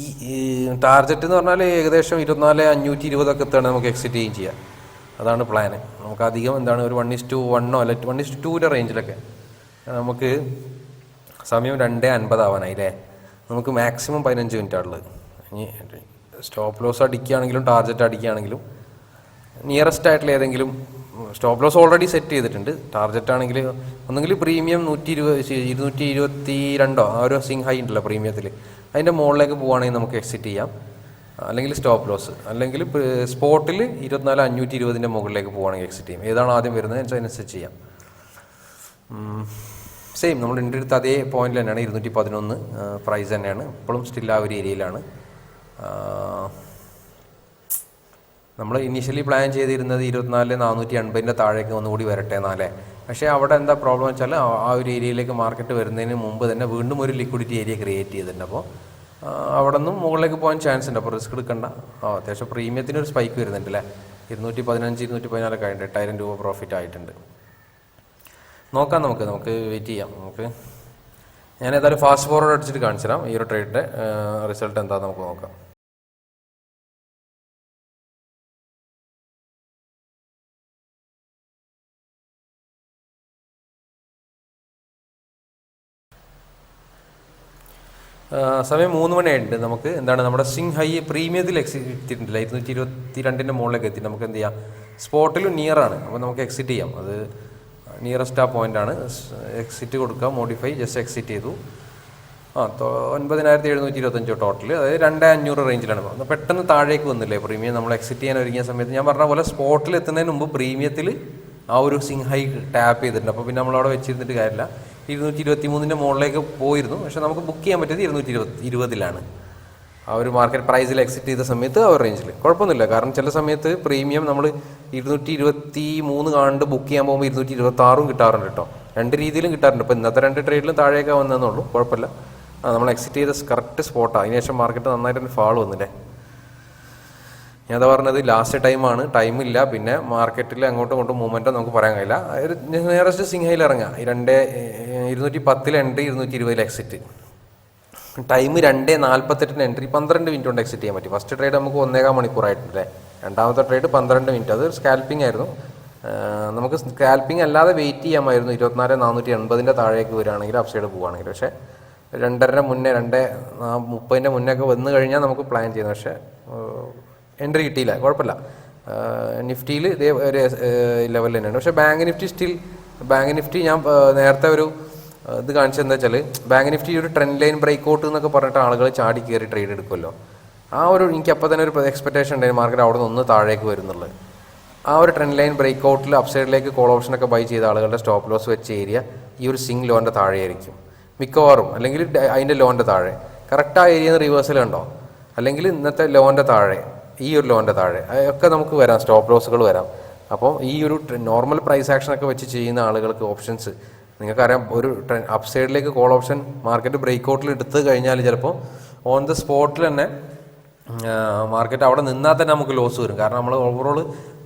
ടാർജറ്റ് എന്ന് പറഞ്ഞാൽ ഏകദേശം ഇരുപത്തിനാല് അഞ്ഞൂറ്റി ഇരുപതൊക്കെ എത്താണ് നമുക്ക് എക്സിറ്റ് ചെയ്യുകയും ചെയ്യാം. അതാണ് പ്ലാൻ നമുക്ക് അധികം എന്താണ് ഒരു വൺ ഇസ് ടു വണ്ണോ അല്ലെ വൺ ഇസ് ടൂന്റെ റേഞ്ചിലൊക്കെ നമുക്ക് സമയം രണ്ട് അൻപതാവാനായി അല്ലേ നമുക്ക് മാക്സിമം പതിനഞ്ച് മിനിറ്റ് ഉള്ളത് ഇനി സ്റ്റോപ്പ് ലോസ് അടിക്കുകയാണെങ്കിലും ടാർജറ്റ് അടിക്കുകയാണെങ്കിലും നിയറസ്റ്റ് ആയിട്ടുള്ള ഏതെങ്കിലും സ്റ്റോപ്പ് ലോസ് ഓൾറെഡി സെറ്റ് ചെയ്തിട്ടുണ്ട്. ടാർഗറ്റ് ആണെങ്കിൽ ഒന്നെങ്കിൽ പ്രീമിയം നൂറ്റി ഇരുപത് ഇരുന്നൂറ്റി ഇരുപത്തി രണ്ടോ ആ ഒരു സിങ് ഹൈ ഉണ്ടല്ലോ പ്രീമിയത്തിൽ അതിന്റെ മുകളിലേക്ക് പോവുകയാണെങ്കിൽ നമുക്ക് എക്സിറ്റ് ചെയ്യാം. അല്ലെങ്കിൽ സ്റ്റോപ്പ് ലോസ്. അല്ലെങ്കിൽ സ്പോട്ടിൽ ഇരുപത്തിനാല് അഞ്ഞൂറ്റി ഇരുപതിന്റെ മുകളിലേക്ക് പോവുകയാണെങ്കിൽ എക്സിറ്റ് ചെയ്യാം. ഏതാണ് ആദ്യം വരുന്നത് വെച്ചാൽ അതിനനുസരിച്ച് ചെയ്യാം. സെയിം നമ്മൾ എന്റെ അടുത്ത് അതേ പോയിന്റ് തന്നെയാണ്. ഇരുന്നൂറ്റി പതിനൊന്ന് പ്രൈസ് തന്നെയാണ്. ഇപ്പോഴും സ്റ്റിൽ ആ ഒരു ഏരിയയിലാണ് നമ്മൾ ഇനീഷ്യലി പ്ലാൻ ചെയ്തിരുന്നത് ഇരുപത്തിനാല് നാനൂറ്റി എൺപതിന്റെ താഴേക്ക് ഒന്നുകൂടി വരട്ടെ എന്നാലേ. പക്ഷേ അവിടെ എന്താ പ്രോബ്ലം വെച്ചാൽ ആ ഒരു ഏരിയയിലേക്ക് മാർക്കറ്റ് വരുന്നതിന് മുമ്പ് തന്നെ വീണ്ടും ഒരു ലിക്വിഡിറ്റി ഏരിയ ക്രിയേറ്റ് ചെയ്തിട്ടുണ്ട്. അപ്പോൾ അവിടെ നിന്നും മുകളിലേക്ക് പോകാൻ ചാൻസ് ഉണ്ട്. അപ്പോൾ റിസ്ക് എടുക്കണ്ട. ആ അത്യാവശ്യം പ്രീമിയത്തിന് ഒരു സ്പൈക്ക് വരുന്നുണ്ട് അല്ലേ? ഇരുന്നൂറ്റി പതിനഞ്ച് ഇരുന്നൂറ്റി പതിനാലൊക്കെ ആയിട്ടുണ്ട്. എട്ടായിരം രൂപ പ്രോഫിറ്റ് ആയിട്ടുണ്ട്. നോക്കാം നമുക്ക്. നമുക്ക് വെയിറ്റ് ചെയ്യാം. നമുക്ക് ഞാൻ ഏതായാലും ഫാസ്റ്റ് ഫോർവേഡ് അടിച്ചിട്ട് കാണിച്ചു തരാം ഈ ഒരു ട്രേഡിന്റെ റിസൾട്ട് എന്താണെന്ന് നമുക്ക് നോക്കാം. സമയം മൂന്ന് മണിയായിട്ടുണ്ട്. നമുക്ക് എന്താണ് നമ്മുടെ സിംഗ് ഹൈ പ്രീമിയത്തിൽ എക്സിറ്റ് എത്തിയിട്ടില്ല ഇരുന്നൂറ്റി ഇരുപത്തി രണ്ടിന്റെ മുകളിലേക്ക് എത്തി. നമുക്ക് എന്ത് ചെയ്യാം? സ്പോട്ടിലും നിയറാണ് അപ്പോൾ നമുക്ക് എക്സിറ്റ് ചെയ്യാം. അത് നിയറസ്റ്റ് ആ ആണ്. എക്സിറ്റ് കൊടുക്കുക മോഡിഫൈ ജസ്റ്റ് എക്സിറ്റ് ചെയ്തു. ആ ഒൻപതിനായിരത്തി എഴുന്നൂറ്റി ഇരുപത്തഞ്ച് ടോട്ടൽ അതായത് രണ്ട് അഞ്ഞൂറ് റേഞ്ചിലാണ് പെട്ടെന്ന് താഴേക്ക് വന്നില്ലേ പ്രീമിയം നമ്മൾ എക്സിറ്റ് ചെയ്യാൻ ഒരുങ്ങിയ സമയത്ത് ഞാൻ പറഞ്ഞ പോലെ സ്പോട്ടിൽ എത്തുന്നതിന് മുമ്പ് പ്രീമിയത്തിൽ ആ ഒരു സിംഗ് ഹൈ ടാപ്പ് ചെയ്തിട്ടുണ്ട്. അപ്പോൾ പിന്നെ നമ്മളവിടെ വെച്ചിരുന്നിട്ട് കാര്യമില്ല. ഇരുന്നൂറ്റി ഇരുപത്തി മൂന്നിന്റെ മുകളിലേക്ക് പോയിരുന്നു. പക്ഷെ നമുക്ക് ബുക്ക് ചെയ്യാൻ പറ്റിയത് ഇരുന്നൂറ്റി ഇരുപത്തി ഇരുപതിലാണ്. ആ ഒരു മാർക്കറ്റ് പ്രൈസിൽ എക്സിറ്റ് ചെയ്ത സമയത്ത് ആ റേഞ്ചിൽ കുഴപ്പമൊന്നുമില്ല. കാരണം ചില സമയത്ത് പ്രീമിയം നമ്മൾ ഇരുന്നൂറ്റി ഇരുപത്തി മൂന്ന് കാണ്ട് ബുക്ക് ചെയ്യാൻ പോകുമ്പോൾ ഇരുന്നൂറ്റി ഇരുപത്തി ആറും കിട്ടാറുണ്ട് കേട്ടോ രണ്ട് രീതിയിലും കിട്ടാറുണ്ട്. ഇപ്പോൾ ഇന്നത്തെ രണ്ട് ട്രേഡിലും താഴേക്കാണ് വന്നതെന്നുള്ളൂ കുഴപ്പമില്ല. നമ്മൾ എക്സിറ്റ് ചെയ്ത കറക്റ്റ് സ്പോട്ടാണ് അതിനുശേഷം മാർക്കറ്റ് നന്നായിട്ട് ഫാൾ വന്നില്ലേ? ഞാൻ അതാ പറഞ്ഞത് ലാസ്റ്റ് ടൈമാണ് ടൈമില്ല പിന്നെ മാർക്കറ്റിൽ അങ്ങോട്ടും ഇങ്ങോട്ടും മൂവ്മെന്റോ നമുക്ക് പറയാൻ കഴിയില്ല. നിയറസ്റ്റ് സിംഹയിൽ ഇറങ്ങാം. രണ്ട് ഇരുന്നൂറ്റി പത്തിൽ എൻട്രി ഇരുന്നൂറ്റി ഇരുപതിൽ എക്സിറ്റ് ടൈം രണ്ട് നാൽപ്പത്തെട്ടിന് എൻട്രി പന്ത്രണ്ട് മിനിറ്റ് കൊണ്ട് എക്സിറ്റ് ചെയ്യാൻ പറ്റി. ഫസ്റ്റ് ട്രേഡ് നമുക്ക് ഒന്നേകാൽ മണിക്കൂറായിട്ടില്ലേ രണ്ടാമത്തെ ട്രേഡ് പന്ത്രണ്ട് മിനിറ്റ് അത് സ്കാൽപ്പിംഗ് ആയിരുന്നു. നമുക്ക് സ്കാൽപ്പിംഗ് അല്ലാതെ വെയിറ്റ് ചെയ്യാമായിരുന്നു. ഇരുപത്തിനാല് നാനൂറ്റി എൺപതിന്റെ താഴേക്ക് വരികയാണെങ്കിൽ അപ്സൈഡ് പോവുകയാണെങ്കിൽ. പക്ഷേ രണ്ടര മുന്നേ രണ്ട് മുപ്പതിന്റെ മുന്നേ ഒക്കെ വന്നു കഴിഞ്ഞാൽ നമുക്ക് പ്ലാൻ ചെയ്യുന്നു പക്ഷേ എൻട്രി കിട്ടിയില്ല കുഴപ്പമില്ല. നിഫ്റ്റിയിൽ ഇതേ ഒരു ലെവൽ തന്നെയാണ്. പക്ഷേ Bank Nifty still Bank Nifty ഞാൻ നേരത്തെ ഒരു ഇത് കാണിച്ചത് എന്താ വെച്ചാൽ ബാങ്ക് നിഫ്റ്റി ഒരു ട്രെൻഡ് ലൈൻ ബ്രേക്ക് ഔട്ട് എന്നൊക്കെ പറഞ്ഞിട്ട് ആളുകൾ ചാടി കയറി ട്രേഡ് എടുക്കുമല്ലോ. ആ ഒരു എനിക്ക് അപ്പോൾ തന്നെ ഒരു എക്സ്പെക്ടേഷൻ ഉണ്ടായിരുന്നു മാർക്കറ്റ് അവിടെ നിന്ന് ഒന്ന് താഴേക്ക് വരുന്നുള്ളത് ആ ഒരു ട്രെൻഡ് ലൈൻ ബ്രേക്ക് ഔട്ടിൽ അപ്സൈഡിലേക്ക് കോൾ ഓപ്ഷനൊക്കെ ബൈ ചെയ്ത ആളുകളുടെ സ്റ്റോപ്പ് ലോസ് വെച്ച ഏരിയ ഈ ഒരു സിംഗ് ലോന്റെ താഴെയായിരിക്കും. മിക്കവാറും അല്ലെങ്കിൽ അതിന്റെ ലോന്റെ താഴെ. കറക്റ്റ് ആ ഏരിയ റിവേഴ്സൽ ഉണ്ടോ അല്ലെങ്കിൽ ഇന്നത്തെ ലോന്റെ താഴെ. ഈ ഒരു ലോന്റെ താഴെ ഒക്കെ നമുക്ക് വരാം സ്റ്റോപ്പ് ലോസുകൾ വരാം. അപ്പോൾ ഈ ഒരു നോർമൽ പ്രൈസ് ആക്ഷൻ ഒക്കെ വെച്ച് ചെയ്യുന്ന ആളുകൾക്ക് ഓപ്ഷൻസ്. നിങ്ങൾക്കറിയാം ഒരു അപ്സൈഡിലേക്ക് കോൾ ഓപ്ഷൻ മാർക്കറ്റ് ബ്രേക്ക് ഔട്ടിൽ എടുത്തു കഴിഞ്ഞാൽ ചിലപ്പോൾ ഓൺ ദ സ്പോട്ടിൽ തന്നെ മാർക്കറ്റ് അവിടെ നിന്നാൽ തന്നെ നമുക്ക് ലോസ് വരും. കാരണം നമ്മൾ ഓവറോൾ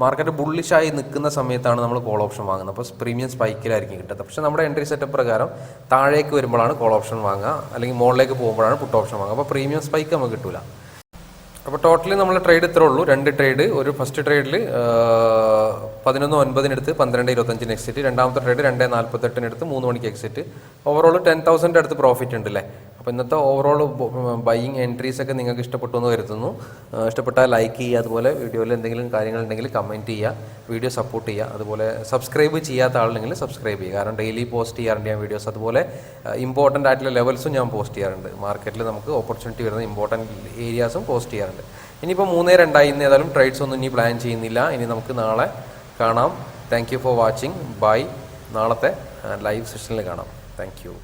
മാർക്കറ്റ് ബുള്ളിഷായി നിൽക്കുന്ന സമയത്താണ് നമ്മൾ കോൾ ഓപ്ഷൻ വാങ്ങുന്നത്. അപ്പോൾ പ്രീമിയം സ്പൈക്കിലായിരിക്കും കിട്ടുന്നത്. പക്ഷേ നമ്മുടെ എൻട്രി സെറ്റപ്പ് പ്രകാരം താഴേക്ക് വരുമ്പോഴാണ് കോൾ ഓപ്ഷൻ വാങ്ങുക. അല്ലെങ്കിൽ മുകളിലേക്ക് പോകുമ്പോഴാണ് പുട്ട് ഓപ്ഷൻ വാങ്ങുക. അപ്പോൾ പ്രീമിയം സ്പൈക്ക് നമുക്ക് കിട്ടില്ല അപ്പോൾ ടോട്ടലി നമ്മൾ ട്രേഡ് ഇത്രേ ഉള്ളൂ. രണ്ട് ട്രേഡ് ഒരു ഫസ്റ്റ് ട്രേഡിൽ പതിനൊന്ന് ഒൻപതിനെടുത്ത് പന്ത്രണ്ട് ഇരുപത്തഞ്ചിന് എക്സിറ്റ് രണ്ടാമത്തെ ട്രേഡ് രണ്ട് നാൽപ്പത്തെട്ടിനെടുത്ത് മൂന്ന് മണിക്ക് എക്സിറ്റ് ഓവറോൾ ടെൻ തൗസൻഡ് അടുത്ത് പ്രോഫിറ്റ് ഉണ്ട് അല്ലേ അപ്പോൾ ഇന്നത്തെ ഓവറോൾ ബൈയിങ് എൻട്രീസ് ഒക്കെ നിങ്ങൾക്ക് ഇഷ്ടപ്പെട്ടു എന്ന് കരുതുന്നു. ഇഷ്ടപ്പെട്ടാൽ ലൈക്ക് ചെയ്യുക അതുപോലെ വീഡിയോയിൽ എന്തെങ്കിലും കാര്യങ്ങളുണ്ടെങ്കിൽ കമന്റ് ചെയ്യുക വീഡിയോ സപ്പോർട്ട് ചെയ്യുക അതുപോലെ സബ്സ്ക്രൈബ് ചെയ്യാത്ത ആളുണ്ടെങ്കിൽ സബ്സ്ക്രൈബ് ചെയ്യുക. കാരണം ഡെയിലി പോസ്റ്റ് ചെയ്യാറുണ്ട് ഞാൻ വീഡിയോസ് അതുപോലെ ഇമ്പോർട്ടന്റ് ആയിട്ടുള്ള ലെവൽസും ഞാൻ പോസ്റ്റ് ചെയ്യാറുണ്ട്. മാർക്കറ്റിൽ നമുക്ക് ഓപ്പർച്യൂണിറ്റി വരുന്ന ഇമ്പോർട്ടന്റ് ഏരിയാസും പോസ്റ്റ് ചെയ്യാറുണ്ട്. ഇനിയിപ്പോൾ മൂന്നേ രണ്ടായി ഇന്ന് ഏതായാലും ട്രേഡ്സ് ഒന്നും ഇനി പ്ലാൻ ചെയ്യുന്നില്ല. ഇനി നമുക്ക് നാളെ കാണാം. Thank you for watching bye നാളത്തെ ലൈവ് സെഷനിൽ കാണാം. Thank U